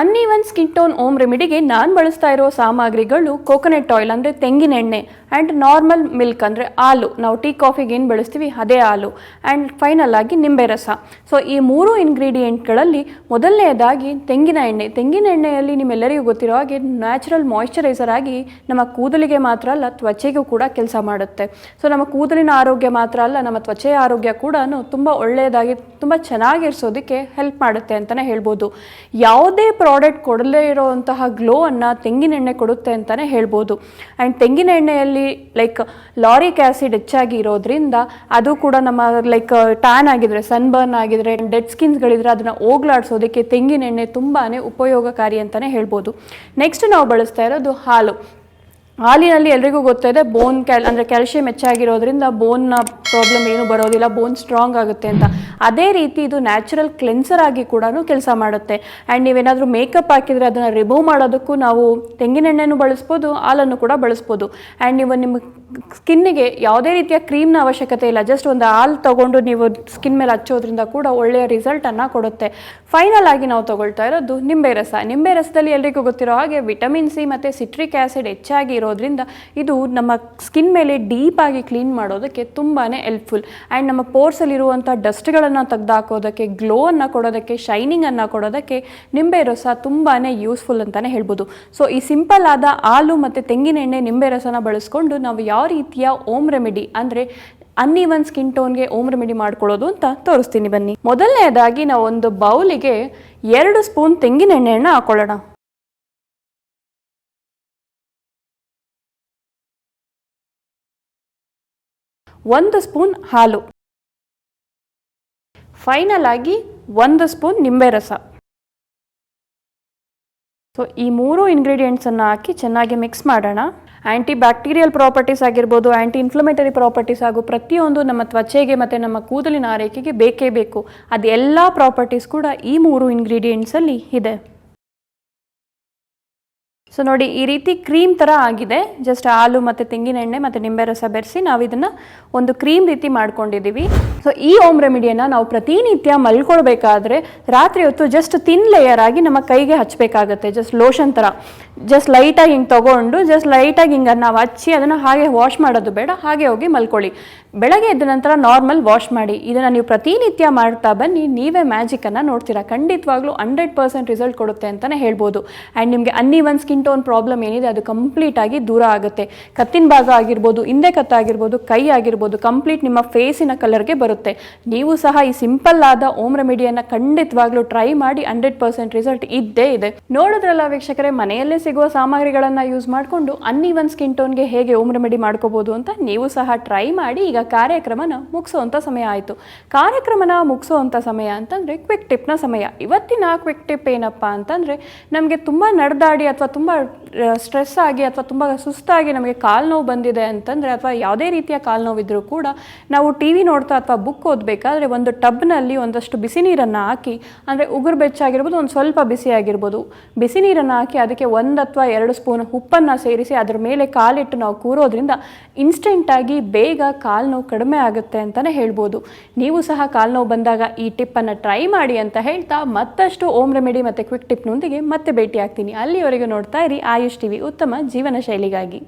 ಅನ್ನೀವನ್ skin tone home ರೆಮಿಡಿಗೆ ನಾನು ಬಳಸ್ತಾ ಇರೋ ಸಾಮಗ್ರಿಗಳು ಕೋಕೋನಟ್ ಆಯಿಲ್ ಅಂದರೆ ತೆಂಗಿನ ಎಣ್ಣೆ ಆ್ಯಂಡ್ ನಾರ್ಮಲ್ ಮಿಲ್ಕ್ ಅಂದರೆ ಹಾಲು. ನಾವು ಟೀ ಕಾಫಿಗೆ ಏನು ಬಳಸ್ತೀವಿ? ಅದೇ ಹಾಲು. ಆ್ಯಂಡ್ ಫೈನಲ್ ಆಗಿ ನಿಂಬೆ ರಸ. ಸೊ ಈ ಮೂರು ಇಂಗ್ರೀಡಿಯೆಂಟ್ಗಳಲ್ಲಿ ಮೊದಲನೆಯದಾಗಿ ತೆಂಗಿನ ಎಣ್ಣೆ. ತೆಂಗಿನ ಎಣ್ಣೆಯಲ್ಲಿ ನಿಮ್ಮೆಲ್ಲರಿಗೂ ಗೊತ್ತಿರೋ ಹಾಗೆ ನ್ಯಾಚುರಲ್ ಮಾಯಿಶ್ಚರೈಸರ್ ಆಗಿ ನಮ್ಮ ಕೂದಲಿಗೆ ಮಾತ್ರ ಅಲ್ಲ, ತ್ವಚೆಗೂ ಕೂಡ ಕೆಲಸ ಮಾಡುತ್ತೆ. ಸೊ ನಮ್ಮ ಕೂದಲಿನ ಆರೋಗ್ಯ ಮಾತ್ರ ಅಲ್ಲ, ನಮ್ಮ ತ್ವಚೆಯ ಆರೋಗ್ಯ ಕೂಡ ತುಂಬ ಒಳ್ಳೆಯದಾಗಿ, ತುಂಬ ಚೆನ್ನಾಗಿರಿಸೋದಕ್ಕೆ ಹೆಲ್ಪ್ ಮಾಡುತ್ತೆ ಅಂತಲೇ ಹೇಳ್ಬೋದು. ಯಾವುದೇ ಪ್ರಾಡಕ್ಟ್ ಕೊಡಲೇ ಇರೋವಂತಹ ಗ್ಲೋವನ್ನು ತೆಂಗಿನ ಎಣ್ಣೆ ಕೊಡುತ್ತೆ ಅಂತಲೇ ಹೇಳ್ಬೋದು. ಆ್ಯಂಡ್ ತೆಂಗಿನ ಎಣ್ಣೆಯಲ್ಲಿ ಲೈಕ್ ಲಾರಿಕ್ ಆ್ಯಸಿಡ್ ಹೆಚ್ಚಾಗಿ ಇರೋದ್ರಿಂದ ಅದು ಕೂಡ ನಮ್ಮ ಲೈಕ್ ಟ್ಯಾನ್ ಆಗಿದ್ರೆ ಸನ್ಬರ್ನ್ ಆಗಿದ್ರೆ ಡೆಡ್ ಸ್ಕಿನ್ಸ್ಗಳಿದ್ರೆ ಅದನ್ನು ಹೋಗ್ಲಾಡ್ಸೋದಕ್ಕೆ ತೆಂಗಿನ ಎಣ್ಣೆ ತುಂಬಾ ಉಪಯೋಗಕಾರಿ ಅಂತಲೇ ಹೇಳ್ಬೋದು. ನೆಕ್ಸ್ಟ್ ನಾವು ಬಳಸ್ತಾ ಇರೋದು ಹಾಲು. ಹಾಲಿನಲ್ಲಿ ಎಲ್ರಿಗೂ ಗೊತ್ತಿದೆ ಬೋನ್ ಕ್ಯಾಲ್ ಅಂದರೆ ಕ್ಯಾಲ್ಶಿಯಂ ಹೆಚ್ಚಾಗಿರೋದ್ರಿಂದ ಬೋನ್ನ ಪ್ರಾಬ್ಲಮ್ ಏನು ಬರೋದಿಲ್ಲ ಬೋನ್ ಸ್ಟ್ರಾಂಗ್ ಆಗುತ್ತೆ ಅಂತ. ಅದೇ ರೀತಿ ಇದು ನ್ಯಾಚುರಲ್ ಕ್ಲೆನ್ಸರ್ ಆಗಿ ಕೂಡ ಕೆಲಸ ಮಾಡುತ್ತೆ. ಆ್ಯಂಡ್ ನೀವೇನಾದರೂ ಮೇಕಪ್ ಹಾಕಿದರೆ ಅದನ್ನು ರಿಮೂವ್ ಮಾಡೋದಕ್ಕೂ ನಾವು ತೆಂಗಿನೆಣ್ಣೆನೂ ಬಳಸ್ಬೋದು, ಹಾಲನ್ನು ಕೂಡ ಬಳಸ್ಬೋದು. ಆ್ಯಂಡ್ ನೀವು ನಿಮ್ಮ ಸ್ಕಿನ್ನಿಗೆ ಯಾವುದೇ ರೀತಿಯ ಕ್ರೀಮ್ನ ಅವಶ್ಯಕತೆ ಇಲ್ಲ. ಜಸ್ಟ್ ಒಂದು ಹಾಲು ತೊಗೊಂಡು ನೀವು ಸ್ಕಿನ್ ಮೇಲೆ ಹಚ್ಚೋದ್ರಿಂದ ಕೂಡ ಒಳ್ಳೆಯ ರಿಸಲ್ಟನ್ನು ಕೊಡುತ್ತೆ. ಫೈನಲ್ ಆಗಿ ನಾವು ತೊಗೊಳ್ತಾ ಇರೋದು ನಿಂಬೆ ರಸ. ನಿಂಬೆ ರಸದಲ್ಲಿ ಎಲ್ರಿಗೂ ಗೊತ್ತಿರೋ ಹಾಗೆ ವಿಟಮಿನ್ ಸಿ ಮತ್ತು ಸಿಟ್ರಿಕ್ ಆ್ಯಸಿಡ್ ಹೆಚ್ಚಾಗಿ ಇರೋದ್ರಿಂದ ಇದು ನಮ್ಮ ಸ್ಕಿನ್ ಮೇಲೆ ಡೀಪ್ ಆಗಿ ಕ್ಲೀನ್ ಮಾಡೋದಕ್ಕೆ ತುಂಬಾ ಹೆಲ್ಪ್ಫುಲ್ ಆ್ಯಂಡ್ ನಮ್ಮ ಪೋರ್ಸಲ್ಲಿರುವಂಥ ಡಸ್ಟ್ಗಳನ್ನು ತೆಗೆದುಹಾಕೋದಕ್ಕೆ ಗ್ಲೋವನ್ನು ಕೊಡೋದಕ್ಕೆ ಶೈನಿಂಗನ್ನು ಕೊಡೋದಕ್ಕೆ ನಿಂಬೆ ರಸ ತುಂಬಾ ಯೂಸ್ಫುಲ್ ಅಂತಲೇ ಹೇಳ್ಬೋದು. ಸೊ ಈ ಸಿಂಪಲ್ ಆದ ಹಾಲು ಮತ್ತು ತೆಂಗಿನ ಎಣ್ಣೆ ನಿಂಬೆ ರಸನ ಬಳಸ್ಕೊಂಡು ನಾವು ಯಾವ ರೀತಿಯ ಓಮ್ ರೆಮಿಡಿ ಅಂದರೆ ಒನ್ ಸ್ಕಿನ್ ಟೋನ್ಗೆ ಓಮ್ ರೆಮಿಡಿ ಮಾಡ್ಕೊಳ್ಳೋದು ಅಂತ ತೋರಿಸ್ತೀನಿ ಬನ್ನಿ. ಮೊದಲನೆಯದಾಗಿ ನಾವು ಒಂದು ಬೌಲಿಗೆ ಎರಡು ಸ್ಪೂನ್ ತೆಂಗಿನ ಎಣ್ಣೆಯನ್ನು ಹಾಕೊಳ್ಳೋಣ. ಒಂದು ಸ್ಪೂನ್ ಹಾಲು. ಫೈನಲ್ ಆಗಿ ಒಂದು ಸ್ಪೂನ್ ನಿಂಬೆ ರಸ. ಸೊ ಈ ಮೂರು ಇಂಗ್ರೀಡಿಯೆಂಟ್ಸನ್ನು ಹಾಕಿ ಚೆನ್ನಾಗಿ ಮಿಕ್ಸ್ ಮಾಡೋಣ. ಆ್ಯಂಟಿ ಬ್ಯಾಕ್ಟೀರಿಯಲ್ ಪ್ರಾಪರ್ಟೀಸ್ ಆಗಿರ್ಬೋದು ಆ್ಯಂಟಿ ಇನ್ಫ್ಲಮೇಟರಿ ಪ್ರಾಪರ್ಟೀಸ್ ಹಾಗೂ ಪ್ರತಿಯೊಂದು ನಮ್ಮ ತ್ವಚೆಗೆ ಮತ್ತು ನಮ್ಮ ಕೂದಲಿನ ಆರೈಕೆಗೆ ಬೇಕೇ ಬೇಕು. ಅದೆಲ್ಲ ಪ್ರಾಪರ್ಟೀಸ್ ಕೂಡ ಈ ಮೂರು ಇಂಗ್ರೀಡಿಯೆಂಟ್ಸಲ್ಲಿ ಇದೆ. ಸೊ ನೋಡಿ, ಈ ರೀತಿ ಕ್ರೀಮ್ ಥರ ಆಗಿದೆ. ಜಸ್ಟ್ ಹಾಲು ಮತ್ತು ತೆಂಗಿನ ಎಣ್ಣೆ ಮತ್ತು ನಿಂಬೆ ರಸ ಬೆರೆಸಿ ನಾವು ಇದನ್ನು ಒಂದು ಕ್ರೀಮ್ ರೀತಿ ಮಾಡ್ಕೊಂಡಿದ್ದೀವಿ ಸೊ ಈ ಓಮ್ ರೆಮಿಡಿಯನ್ನು ನಾವು ಪ್ರತಿನಿತ್ಯ ಮಲ್ಕೊಳ್ಬೇಕಾದ್ರೆ ರಾತ್ರಿ ಹೊತ್ತು ಜಸ್ಟ್ ತಿನ್ ಲೇಯರ್ ಆಗಿ ನಮ್ಮ ಕೈಗೆ ಹಚ್ಚಬೇಕಾಗತ್ತೆ ಜಸ್ಟ್ ಲೋಷನ್ ಥರ ಜಸ್ಟ್ ಲೈಟಾಗಿ ಹಿಂಗೆ ತೊಗೊಂಡು ಜಸ್ಟ್ ಲೈಟಾಗಿ ಹಿಂಗೆ ನಾವು ಹಚ್ಚಿ ಅದನ್ನು ಹಾಗೆ ವಾಶ್ ಮಾಡೋದು ಬೇಡ. ಹಾಗೆ ಹೋಗಿ ಮಲ್ಕೊಳ್ಳಿ. ಬೆಳಗ್ಗೆ ಎದ್ದ ನಂತರ ನಾರ್ಮಲ್ ವಾಶ್ ಮಾಡಿ. ಇದನ್ನು ನೀವು ಪ್ರತಿನಿತ್ಯ ಮಾಡ್ತಾ ಬನ್ನಿ. ನೀವೇ ಮ್ಯಾಜಿಕನ್ನು ನೋಡ್ತೀರಾ. ಖಂಡಿತವಾಗ್ಲೂ ಹಂಡ್ರೆಡ್ ಪರ್ಸೆಂಟ್ ರಿಸಲ್ಟ್ ಕೊಡುತ್ತೆ ಅಂತಲೇ ಹೇಳ್ಬೋದು. ಆ್ಯಂಡ್ ನಿಮಗೆ ಅನ್ನಿವನ್ ಸ್ಕಿನ್ ಟೋನ್ ಪ್ರಾಬ್ಲಮ್ ಏನಿದೆ ಅದು ಕಂಪ್ಲೀಟ್ ಆಗಿ ದೂರ ಆಗುತ್ತೆ. ಕತ್ತಿನ ಭಾಗ ಆಗಿರ್ಬೋದು, ಹಿಂದೆ ಕತ್ತಾಗಿರ್ಬೋದು ಕೈ ಆಗಿರ್ಬೋದು ಕಂಪ್ಲೀಟ್ ನಿಮ್ಮ ಫೇಸಿನ ಕಲರ್ಗೆ ಬರುತ್ತೆ. ನೀವು ಸಹ ಈ ಸಿಂಪಲ್ ಆದ ಓಮ್ ರೆಮಿಡಿಯನ್ನು ಖಂಡಿತವಾಗ್ಲೂ ಟ್ರೈ ಮಾಡಿ ಹಂಡ್ರೆಡ್ ಪರ್ಸೆಂಟ್ ರಿಸಲ್ಟ್ ಇದ್ದೇ ಇದೆ. ನೋಡಿದ್ರಲ್ಲ ವೀಕ್ಷಕರೇ, ಮನೆಯಲ್ಲೇ ಸಿಗುವ ಸಾಮಗ್ರಿಗಳನ್ನು ಯೂಸ್ ಮಾಡಿಕೊಂಡು ಅನ್ನಿವನ್ ಸ್ಕಿನ್ ಟೋನ್ಗೆ ಹೇಗೆ ಓಮ್ ರೆಮಿಡಿ ಮಾಡ್ಕೋಬೋದು ಅಂತ ನೀವು ಸಹ ಟ್ರೈ ಮಾಡಿ ಈಗ ಕಾರ್ಯಕ್ರಮನ ಮುಗಿಸೋವಂಥ ಸಮಯ ಆಯಿತು. ಕಾರ್ಯಕ್ರಮನ ಮುಗಿಸೋವಂಥ ಸಮಯ ಅಂತಂದರೆ ಕ್ವಿಕ್ ಟಿಪ್ನ ಸಮಯ. ಇವತ್ತಿನ ಕ್ವಿಕ್ ಟಿಪ್ ಏನಪ್ಪ ಅಂತಂದರೆ, ನಮಗೆ ತುಂಬ ನಡೆದಾಡಿ ಅಥವಾ ತುಂಬ var. ಸ್ಟ್ರೆಸ್ ಆಗಿ ಅಥವಾ ತುಂಬ ಸುಸ್ತಾಗಿ ನಮಗೆ ಕಾಲು ನೋವು ಬಂದಿದೆ ಅಂತಂದರೆ ಅಥವಾ ಯಾವುದೇ ರೀತಿಯ ಕಾಲು ನೋವಿದ್ರೂ ಕೂಡ ನಾವು ಟಿ ವಿ ನೋಡ್ತಾ ಅಥವಾ ಬುಕ್ ಓದಬೇಕಾದ್ರೆ ಒಂದು ಟಬ್ನಲ್ಲಿ ಒಂದಷ್ಟು ಬಿಸಿ ನೀರನ್ನು ಹಾಕಿ, ಅಂದರೆ ಉಗುರು ಬೆಚ್ಚಾಗಿರ್ಬೋದು, ಒಂದು ಸ್ವಲ್ಪ ಬಿಸಿ ಆಗಿರ್ಬೋದು. ಬಿಸಿ ನೀರನ್ನು ಹಾಕಿ ಅದಕ್ಕೆ ಒಂದು ಅಥವಾ ಎರಡು ಸ್ಪೂನ್ ಉಪ್ಪನ್ನು ಸೇರಿಸಿ ಅದರ ಮೇಲೆ ಕಾಲಿಟ್ಟು ನಾವು ಕೂರೋದ್ರಿಂದ ಇನ್ಸ್ಟೆಂಟಾಗಿ ಬೇಗ ಕಾಲು ನೋವು ಕಡಿಮೆ ಆಗುತ್ತೆ ಅಂತಲೇ ಹೇಳ್ಬೋದು. ನೀವು ಸಹ ಕಾಲು ನೋವು ಬಂದಾಗ ಈ ಟಿಪ್ಪನ್ನು ಟ್ರೈ ಮಾಡಿ ಅಂತ ಹೇಳ್ತಾ ಮತ್ತಷ್ಟು ಓಮ್ ರೆಮಿಡಿ ಮತ್ತು ಕ್ವಿಕ್ ಟಿಪ್ನೊಂದಿಗೆ ಮತ್ತೆ ಭೇಟಿ ಆಗ್ತೀನಿ ಅಲ್ಲಿವರೆಗೂ ನೋಡ್ತಾ ಇರಿ. ಆಯುಷ್ ಟಿವಿ ಉತ್ತಮ ಜೀವನ ಶೈಲಿಗಾಗಿ